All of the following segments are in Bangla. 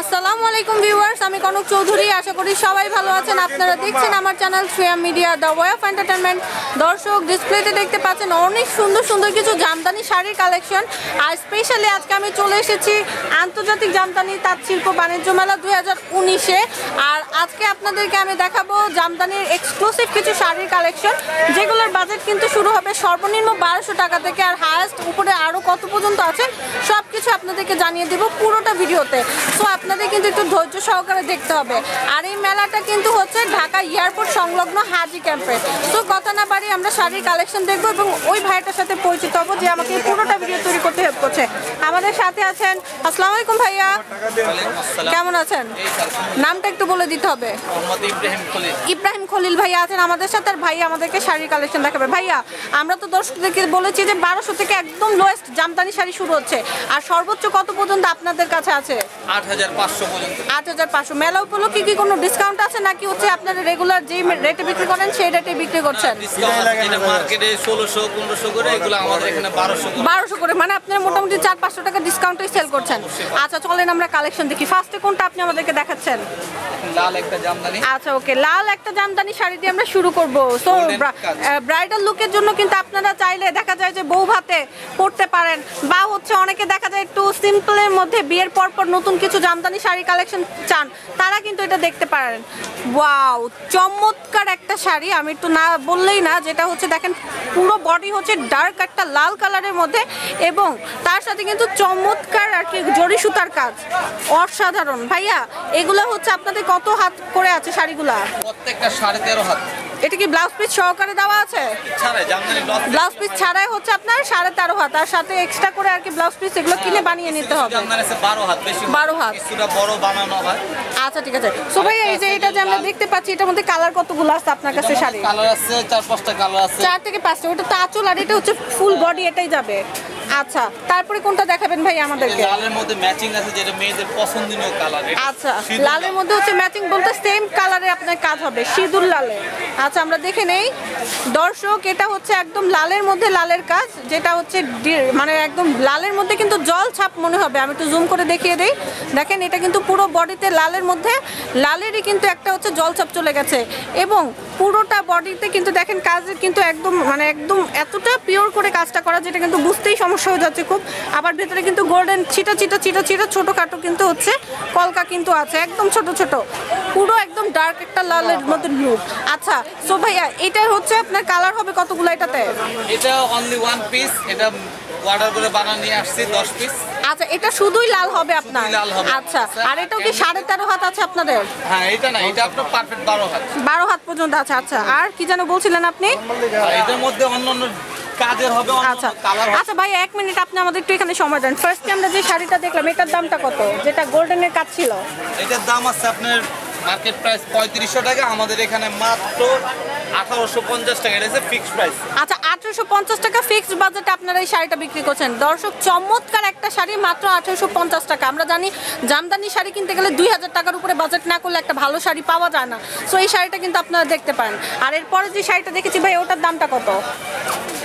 আসসালামু আলাইকুম ভিউয়ার্স, আমি কনক চৌধুরী, আশা করি সবাই ভালো আছেন। আপনারা দেখছেন আমার channel Shreya media, the way of entertainment দর্শক, ডিসপ্লেতে দেখতে পাচ্ছেন অনেক সুন্দর সুন্দর কিছু জামদানি শাড়ির কালেকশন। আর স্পেশালি আজকে আমি চলে এসেছি আন্তর্জাতিক জামদানি তাঁত শিল্প বাণিজ্য মেলা দুই হাজার উনিশে। আর আজকে আপনাদেরকে আমি দেখাবো জামদানির এক্সক্লুসিভ কিছু শাড়ির কালেকশন। যেগুলোর বাজেট কিন্তু শুরু হবে সর্বনিম্ন বারোশো টাকা থেকে, আর হায়েস্ট উপরে আরও কত পর্যন্ত আছে সব কিছু আপনাদেরকে জানিয়ে দেবো পুরোটা ভিডিওতে। সো আপনাদের কিন্তু একটু ধৈর্য সহকারে দেখতে হবে। আর এই মেলাটা কিন্তু হচ্ছে ঢাকা এয়ারপোর্ট সংলগ্ন হাজি ক্যাম্পে। তো কথা না পারি আমরা শাড়ির কালেকশন দেখব এবং ওই ভাইটার সাথে পরিচিত হব যে আমাকে পুরোটা ভিডিও তৈরি করতে হেল্প করছে। আমাদের সাথে আছেন আসসালামু আলাইকুম ভাইয়া। কেমন আছেন? নামটা একটু বলে দিতে হবে। ইব্রাহিম খলিল। ভাইয়া আছেন আমাদের সাথে আর ভাইয়া আমাদেরকে শাড়ির কালেকশন দেখাবে। ভাইয়া আমরা তো দর্শকদেরকে বলেছি যে বারোশো থেকে একদম লোয়েস্ট জামদানি শাড়ি শুরু হচ্ছে। আর সর্বোচ্চ কত পর্যন্ত আপনাদের কাছে আছে? আট হাজার পাঁচশো আট হাজার পাঁচশো। মেলা উপলক্ষে কি কোনো ডিসকাউন্ট আছে নাকি হচ্ছে আপনারা রেগুলার যে রেটে বিক্রি করেন সেই রেটে বিক্রি করছেন? ডিসকাউন্ট মার্কেটে ষোলোশো পনেরোশো করে এগুলো আমাদের এখানে বারোশো বারোশো করে। মানে আপনারা মোটামুটি চার পাঁচশো টাকা ডিসকাউন্টে সেল করছেন। আচ্ছা চলেন আমরা কালেকশন দেখি। ফার্স্টে কোনটা আপনি আমাদেরকে দেখাচ্ছেন? লাল একটা জামদানি। আচ্ছা ওকে লাল একটা জামদানি শাড়ি দিয়ে আমরা শুরু করব। সো ব্রাইডাল লুকের জন্য কিন্তু আপনারা চাইলে দেখা যায় যে বউ ভাতে পড়তে পারেন। বা হচ্ছে অনেকে দেখা যায় একটু সিম্পলের মধ্যে বিয়ের পর পর নতুন কিছু জামদানি শাড়ি কালেকশন চান, তারা কিন্তু এটা দেখতে পারেন। ওয়াও চমৎকার একটা শাড়ি, আমি একটু না বললেই না, যেটা হচ্ছে দেখেন, পুরো বডি হচ্ছে ডার্ক একটা লাল কালারের মধ্যে এবং তার সাথে কিন্তু চমৎকার আর কি জরি সুতার কাজ। অসাধারণ। ভাইয়া, এগুলো হচ্ছে আপনাদের কত হাত করে আছে শাড়িগুলা? প্রত্যেকটা সাড়ে তেরো হাত। এটা কি ব্লাউজ পিস সহকারে দেওয়া আছে? Blouse piece. ছাড়াই হচ্ছে আপনার সাড়ে তেরো হাত। আর সাথে এক্সট্রা করে আর কি ব্লাউজ পিস এগুলো কিনে বানিয়ে নিতে হবে। বারো হাত বেশি 12 হাত। কিছুটা বড় বানানো হয়। আচ্ছা ঠিক আছে। সো ভাই এই যে এটা যে আমরা দেখতে পাচ্ছি এটার মধ্যে কালার কতগুলো আছে আপনার কাছে শাড়ি কালার আছে চার পাঁচটা কালার আছে। চার থেকে পাঁচটা ওটা তো আঁচল আর এটা হচ্ছে ফুল বডি এটাই যাবে। আচ্ছা তারপরে কোনটা দেখাবেন ভাই আমাদেরকে? লালের মধ্যে ম্যাচিং আছে যেটা মেয়েদের পছন্দনীয় কালার আচ্ছা লালের মধ্যে হচ্ছে ম্যাচিং বলতে সেম কালারে আপনার কাজ হবে সিঁদুর লালে। আচ্ছা আমরা দেখে নেই। দর্শক এটা হচ্ছে একদম লালের মধ্যে লালের কাজ যেটা হচ্ছে মানে একদম লালের মধ্যে কিন্তু জল ছাপ মনে হবে। আমি একটু জুম করে দেখিয়ে দিই। দেখেন এটা কিন্তু পুরো বডিতে লালের মধ্যে লালেরই কিন্তু একটা হচ্ছে জল ছাপ চলে গেছে। এবং পুরোটা বডিতে কিন্তু দেখেন কাজের কিন্তু একদম মানে একদম এতটা পিওর করে কাজটা করা যেটা কিন্তু বুঝতেই সমস্যা হয়ে যাচ্ছে খুব। আবার ভেতরে কিন্তু গোল্ডেন ছিটা ছিটা ছিটা ছিটা ছোটোখাটো কিন্তু হচ্ছে, কলকা কিন্তু আছে, একদম ছোট ছোট। পুরো একদম ডার্ক একটা লালের মতো লুক আচ্ছা সো ভাইয়া এটার হচ্ছে আপনার কালার হবে কতগুলো এটাতে? এটা অনলি ওয়ান পিস এটা অর্ডার করে বানানো নিয়ে আসছি দশ পিস আচ্ছা এটা শুধুই লাল হবে আপনার? লাল হবে। আচ্ছা আর এটাও কি সাড়ে তেরো হাত আছে আপনাদের? হ্যাঁ এটা না এটা আপনার পারফেক্ট বারো হাত। বারো হাত পর্যন্ত আছে আচ্ছা আর কি যেন বলছিলেন আপনি? এটার মধ্যে অন্য অন্য কাজের হবে আচ্ছা আচ্ছা ভাই এক মিনিট আপনি আমাদের একটু এখানে সময় দেন। ফার্স্ট আমরা যে শাড়িটা দেখলাম এটার দামটা কত? যেটা গোল্ডেনের কাজ ছিল। এটার দাম আছে আপনার মার্কেট প্রাইস পঁয়ত্রিশশো টাকা আমাদের এখানে মাত্র আঠারোশো পঞ্চাশ টাকা এটা ফিক্সড প্রাইস আচ্ছা আঠারোশো পঞ্চাশ টাকা ফিক্সড বাজেটে আপনারা এই শাড়িটা বিক্রি করছেন। দর্শক চমৎকার একটা শাড়ি মাত্র আঠারোশো পঞ্চাশ টাকা। আমরা জানি জামদানি শাড়ি কিনতে গেলে দুই হাজার টাকার উপরে বাজেট না করলে একটা ভালো শাড়ি পাওয়া যায় না। সো এই শাড়িটা কিন্তু আপনারা দেখতে পারেন। আর এরপরে যে শাড়িটা দেখেছি ভাই ওটার দামটা কত?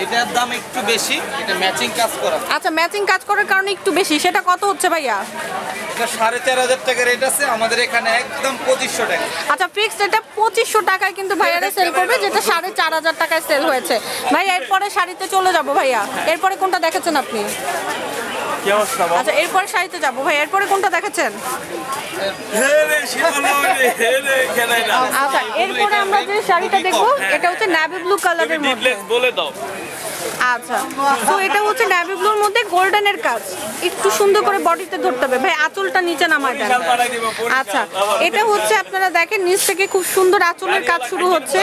এটার দাম একটু বেশি। এটা ম্যাচিং কাজ করা। আচ্ছা ম্যাচিং কাজ করার কারণে একটু বেশি। সেটা কত হচ্ছে ভাইয়া? এটা সাড়ে চার হাজার টাকা রেট আছে। আমাদের এখানে একদম পঁচিশশো টাকা। আচ্ছা ফিক্সড এটা পঁচিশশো টাকায় কিন্তু ভাইয়ারা সেল করবে যেটা সাড়ে চার হাজার টাকায় সেল হয়েছে। ভাইয়া এরপরে শাড়িতে চলে যাব ভাইয়া। এরপরে কোনটা দেখাচ্ছেন আপনি? কি অবস্থা আচ্ছা এরপরে শাড়িতে যাব। ভাই এরপরে কোনটা দেখাচ্ছেন। আচ্ছা এরপরে আমরা যে শাড়িটা দেখব এটা হচ্ছে নাভি ব্লু কালারের মধ্যে। বলে দাও। আচ্ছা। তো এটা হচ্ছে মধ্যে গোল্ডেনের কাজ। একটু সুন্দর করে বডিতে ভাই, আঁচলটা নিচে। আচ্ছা এটা হচ্ছে আপনারা দেখেন, নিচ থেকে খুব সুন্দর কাজ শুরু হচ্ছে।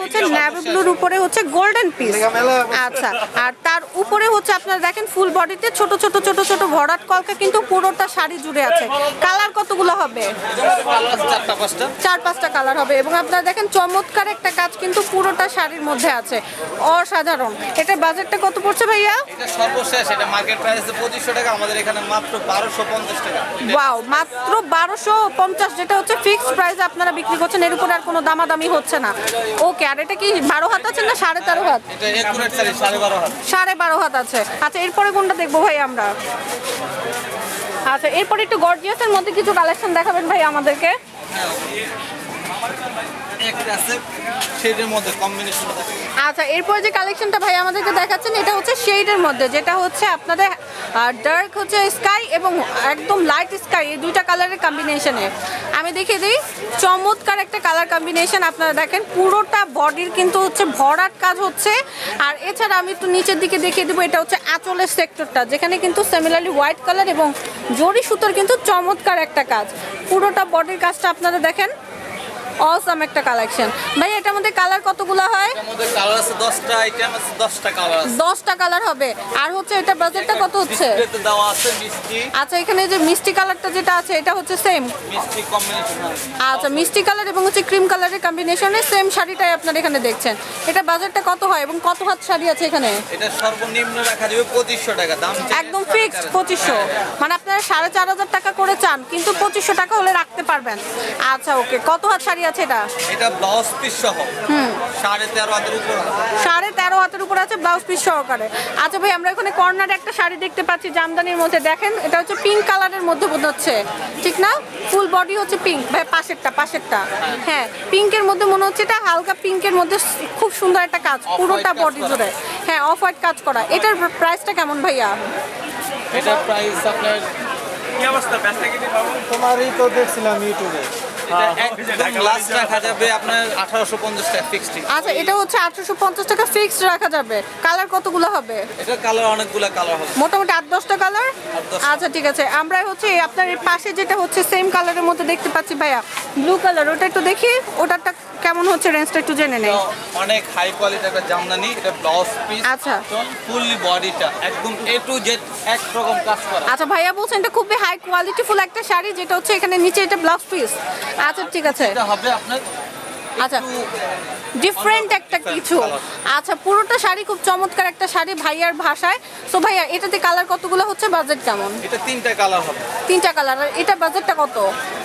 হচ্ছে উপরে হচ্ছে গোল্ডেন পিস আচ্ছা আর তার উপরে হচ্ছে আপনারা দেখেন ফুল বডিতে ছোট ছোট ছোট ছোট ভরাট কলকা কিন্তু পুরোটা শাড়ি জুড়ে আছে। কালার কতগুলো হবে? চার পাঁচটা কালার হবে। এবং আপনারা দেখেন, চমৎকার একটা কাজ কিন্তু পুরোটা শাড়ির মধ্যে আছে। অসাধারণ। এটা বাজেটটা কত পড়ছে ভাইয়া? এটা সর্বশেষ এটা মার্কেট প্রাইস আছে পঁচিশশো টাকা আমাদের এখানে মাত্র বারোশো পঞ্চাশ টাকা। ওয়াও মাত্র বারোশো পঞ্চাশ যেটা হচ্ছে ফিক্সড প্রাইস আপনারা বিক্রি করছেন এর উপরে আর কোনো দামাদামি হচ্ছে না। ওকে আর এটা কি বারো হাত আছে না সাড়ে তেরো হাত? এটা একুরেট শাড়ি সাড়ে বারো হাত। সাড়ে বারো হাত আছে। আচ্ছা এরপরে কোনটা দেখব ভাই আমরা? আচ্ছা এরপর একটু গর্জিয়াসের মধ্যে কিছু কালেকশন দেখাবেন ভাই আমাদেরকে। আচ্ছা এরপর যে কালেকশনটা ভাই আমাদেরকে দেখাচ্ছেন, এটা হচ্ছে শেডের মধ্যে, যেটা হচ্ছে আপনাদের ডার্ক হচ্ছে স্কাই এবং একদম লাইট স্কাই এই দুইটা কালারের কম্বিনেশনে আমি দেখিয়ে দিই, চমৎকার একটা কালার কম্বিনেশন আপনারা দেখেন, পুরোটা বডির কিন্তু হচ্ছে ভরাট কাজ হচ্ছে। আর এছাড়া আমি একটু নিচের দিকে দেখিয়ে দেবো, এটা হচ্ছে আঁচলের সেক্টরটা যেখানে কিন্তু সিমিলারলি হোয়াইট কালার এবং জরি সুতোর কিন্তু চমৎকার একটা কাজ। পুরোটা বডির কাজটা আপনারা দেখেন অসম একটা কালেকশন ভাই এটার মধ্যে কালার কতগুলো হয়? কালার আছে দশটা আইটেম আছে দশটা কালার আছে। দশটা কালার হবে। আর হচ্ছে এটা বাজেটটা কত হচ্ছে? দেওয়া আছে মিষ্টি। আচ্ছা এখানে যে মিষ্টি কালারটা যেটা আছে এটা হচ্ছে সেম মিষ্টি কম্বিনেশন আচ্ছা মিষ্টি কালার এবং হচ্ছে ক্রিম কালারের কম্বিনেশনে সেম শাড়িটাই আপনারা এখানে দেখছেন। এটা বাজেটটা কত হয় এবং কত হাত শাড়ি আছে এখানে? এটা সর্বনিম্ন রাখা যাবে পঁচিশশো টাকা দাম একদম ফিক্সড চার হাজার। পঁচিশশো। মানে আপনারা সাড়ে চার হাজার টাকা করে চান কিন্তু পঁচিশশো টাকা হলে রাখতে পারবেন। আচ্ছা ওকে কত হাত শাড়ি আছে এটা? এটা ব্লাউজ পিস সহ। সাড়ে তেরো হাতের উপর আছে। সাড়ে তেরো হাতের উপর আছে ব্লাউজ পিস সহকারে। আচ্ছা ভাই আমরা এখানে কর্নারে একটা শাড়ি দেখতে পাচ্ছি জামদানির মধ্যে। দেখেন এটা হচ্ছে পিঙ্ক কালারের মধ্যে বোধ হচ্ছে। ঠিক না? ফুল বডি হচ্ছে পিঙ্ক ভাই পাশেরটা পাশেরটা। হ্যাঁ পিঙ্কের মধ্যে মনে হচ্ছে এটা হালকা পিঙ্কের মধ্যে খুব সুন্দর একটা কাজ পুরোটা বডি। জুড়ে। হ্যাঁ অফ হোয়াইট কাজ করা। এটার প্রাইসটা কেমন ভাইয়া? এটা প্রাইস আপনার কি অবস্থা? ব্যবসা কিনে পাবো? তোমারই তো দেখছিলাম ইউটিউবে। লাস্ট রাখা যাবে আপনার টাকা ফিক্সড আচ্ছা এটা হচ্ছে আঠারোশো পঞ্চাশ টাকা ফিক্সড রাখা যাবে। কালার কতগুলো হবে? এটা কালার অনেকগুলা কালার হবে। মোটামুটি আট দশটা কালার আচ্ছা ঠিক আছে। আমরা হচ্ছে আপনার পাশে যেটা হচ্ছে সেম কালারের মধ্যে দেখতে পাচ্ছি ভাইয়া। ব্লু কালার ওটা একটু দেখি। ওটারটা কেমন হচ্ছে রেঞ্জটা একটু জেনে নেই। অনেক হাই কোয়ালিটির একটা জামদানি এটা ব্লাউজ পিস আচ্ছা। ফুললি বডিটা একদম এ টু জেড এক রকম কাজ করা। আচ্ছা ভাইয়া বলছেন এটা খুবই হাই কোয়ালিটি ফুল একটা শাড়ি যেটা হচ্ছে এখানে নিচে এটা ব্লাউজ পিস আচ্ছা ঠিক আছে। হবে আপনার আচ্ছা ডিফারেন্ট একটা কিছু। আচ্ছা পুরোটা শাড়ি খুব চমৎকার একটা শাড়ি ভাইয়ার ভাষায়। সো ভাইয়া এটাতে কালার কতগুলো হচ্ছে? বাজেট কেমন? এটা তিনটা কালার হবে। তিনটা কালার আর এটা বাজেটটা কত?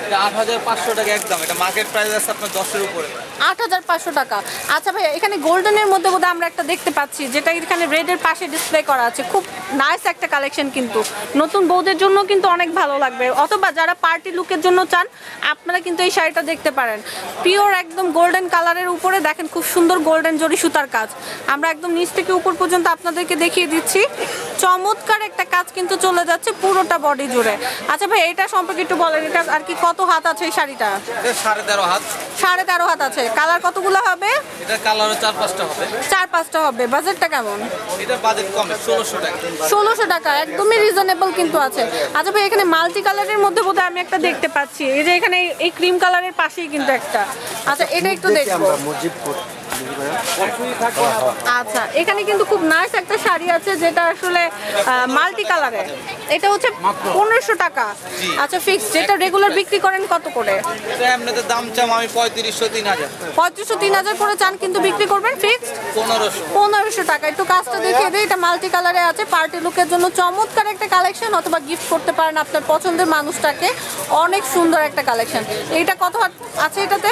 এটা আট হাজার পাঁচশো টাকা একদম। এটা মার্কেট প্রাইস আছে আপনার দশের উপরে। আট হাজার পাঁচশো টাকা। আচ্ছা ভাই এখানে গোল্ডেনের মধ্যে বোধহয় আমরা একটা দেখতে পাচ্ছি যেটা এখানে রেডের পাশে ডিসপ্লে করা আছে। খুব নাইস একটা কালেকশন কিন্তু। নতুন বউদের জন্য কিন্তু অনেক ভালো লাগবে। অথবা যারা পার্টি লুকের জন্য চান আপনারা কিন্তু এই শাড়িটা দেখতে পারেন। পিওর একদম গোল্ডেন কালারের উপরে দেখেন খুব সুন্দর গোল্ডেন জরি সুতার কাজ। আমরা একদম নিচ থেকে উপর পর্যন্ত আপনাদেরকে দেখিয়ে দিচ্ছি। চমৎকার একটা কাজ কিন্তু চলে যাচ্ছে পুরোটা বডি জুড়ে। আচ্ছা ভাই এটা সম্পর্কে একটু বলেন এটা আর কি কত হাত আছে এই শাড়িটা? সাড়ে তেরো হাত। সাড়ে তেরো হাত আছে। কালার কতগুলো হবে? এটা কালারও চার পাঁচটা হবে। চার পাঁচটা হবে। বাজেটটা কেমন? এটা বাজেট কম ষোলোশো টাকা। 1600 টাকা একদমই রিজনেবল কিন্তু আছে। আচ্ছা ভাই এখানে মাল্টি কালারের মধ্যে বোধহয় আমি একটা দেখতে পাচ্ছি। এই যে এখানে এই ক্রিম কালারের পাশেই কিন্তু একটা। আচ্ছা এটা একটু দেখব। আমরা আচ্ছা এখানে কিন্তু খুব নাইস একটা শাড়ি আছে যেটা আসলে মাল্টি কালারের এটা হচ্ছে পনেরোশো টাকা। আচ্ছা ফিক্স যেটা রেগুলার বিক্রি করেন কত করে? এমনিতে দাম চাম আমি পঁয়ত্রিশশো তিন হাজার পঁয়ত্রিশশো তিন হাজার করে চান কিন্তু বিক্রি করবেন ফিক্সড পনেরোশো। পনেরোশো টাকা। একটু কাজটা দেখিয়ে দিই এটা মাল্টি কালারে আছে পার্টি লুকের জন্য চমৎকার একটা কালেকশন অথবা গিফট করতে পারেন আপনার পছন্দের মানুষটাকে। অনেক সুন্দর একটা কালেকশন এইটা কত হাত আছে এটাতে?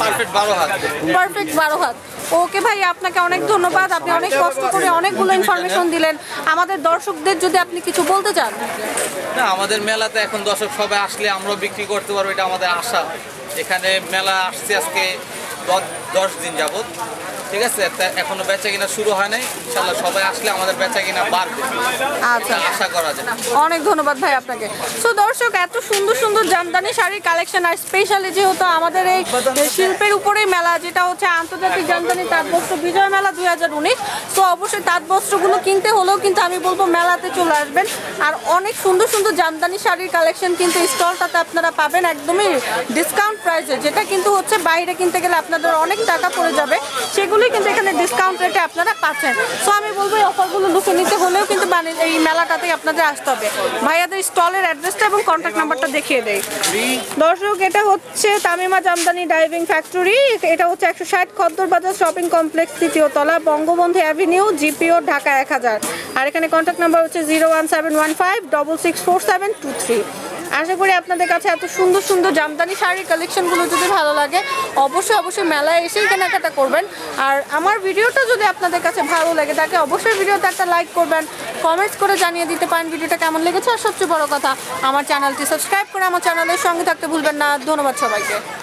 পারফেক্ট বারো হাত। পারফেক্ট বারো হাত। ওকে ভাই আপনাকে অনেক ধন্যবাদ। আপনি অনেক কষ্ট করে অনেকগুলো ইনফরমেশন দিলেন। আমাদের দর্শকদের যদি আপনি কিছু বলতে চান। না আমাদের মেলাতে এখন দর্শক সবাই আসলে আমরা বিক্রি করতে পারব এটা আমাদের আশা। এখানে মেলা আসছে আজকে দশ- দিন যাবত ঠিক আছে? এখনও বেচা কিনা শুরু হয় নাই। ইনশাল্লাহ সবাই আসলে আমাদের বেচা কিনা বাড়বে। আচ্ছা। আশা করা যায়। অনেক ধন্যবাদ ভাই আপনাকে। সো দর্শক এত সুন্দর সুন্দর জামদানি শাড়ির কালেকশন আর স্পেশালি যেহেতু আমাদের এই শিল্পের উপরেই মেলা যেটা হচ্ছে আন্তর্জাতিক জামদানি তাঁতবস্ত্র বিজয় মেলা দুই হাজার উনিশ তো অবশ্যই তাঁতবস্ত্রগুলো কিনতে হলেও কিন্তু আমি বলব মেলাতে চলে আসবেন। আর অনেক সুন্দর সুন্দর জামদানি শাড়ির কালেকশন কিন্তু স্টলটাতে আপনারা পাবেন একদমই ডিসকাউন্ট প্রাইসে যেটা কিন্তু হচ্ছে বাইরে কিনতে গেলে আপনাদের অনেক টাকা পড়ে যাবে। সেগুলোই কিন্তু এখানে ডিসকাউন্ট রেটে আপনারা পাচ্ছেন। সো আমি বলব এই অফারগুলো লুকে নিতে হলেও কিন্তু বাণিজ্য এই মেলাটাতেই আপনাদের আসতে হবে। ভাইয়াদের স্টলের অ্যাড্রেসটা এবং কন্ট্যাক্ট নাম্বারটা দেখিয়ে দেয় দর্শক, এটা হচ্ছে তামিমা জামদানি ডাইভিং ফ্যাক্টরি এটা হচ্ছে একশো ষাট খদ্দর বাজার শপিং কমপ্লেক্স তৃতীয় তলা, বঙ্গবন্ধু অ্যাভিনিউ জিপিও, ঢাকা এক হাজার। আর এখানে কন্ট্যাক্ট নাম্বার হচ্ছে zero one seven one five double six four seven two three আশা করি আপনাদের কাছে এত সুন্দর সুন্দর জামদানি শাড়ির কালেকশনগুলো যদি ভালো লাগে, অবশ্যই অবশ্যই মেলায় এসেই কেনাকাটা করবেন। আর আমার ভিডিওটা যদি আপনাদের কাছে ভালো লাগে, তাকে অবশ্যই ভিডিওতে একটা লাইক করবেন কমেন্টস করে জানিয়ে দিতে পারেন ভিডিওটা কেমন লেগেছে। আর সবচেয়ে বড় কথা, আমার চ্যানেলটি সাবস্ক্রাইব করে আমার চ্যানেলের সঙ্গে থাকতে ভুলবেন না। ধন্যবাদ সবাইকে।